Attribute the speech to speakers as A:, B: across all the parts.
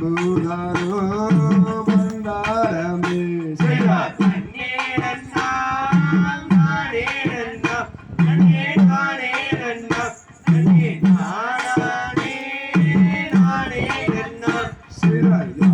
A: Boo, da, da, da.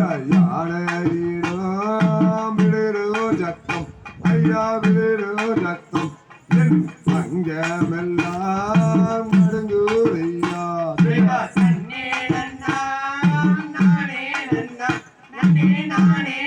B: கல்யாண வீரம் விடுறோ சத்தம். ஐயா விடுறோ சத்தம் என்
A: நானே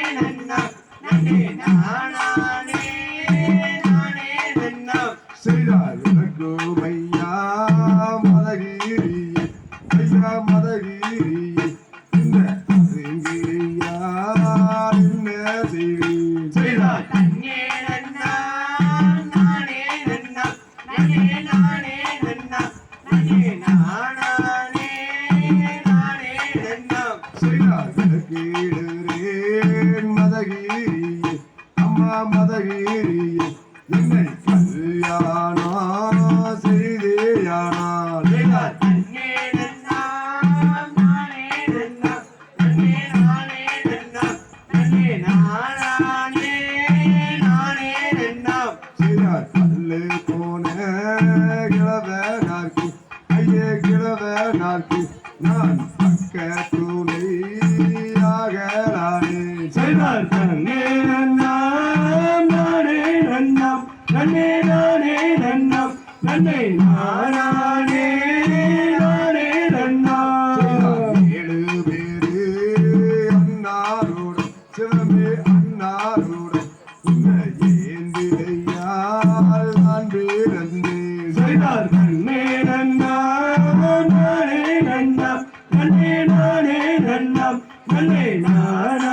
A: Yeah. நானே தன்னம் தன்னை நானே நானே தன்னா
B: ஏழு பேரு அன்னாரோட சிவமே அன்னாரோட. ஏந்திரையால் நான் பேரந்தே
A: சரிதார் தன்னே நன்னா நானே நன்னா தன்னே நானே.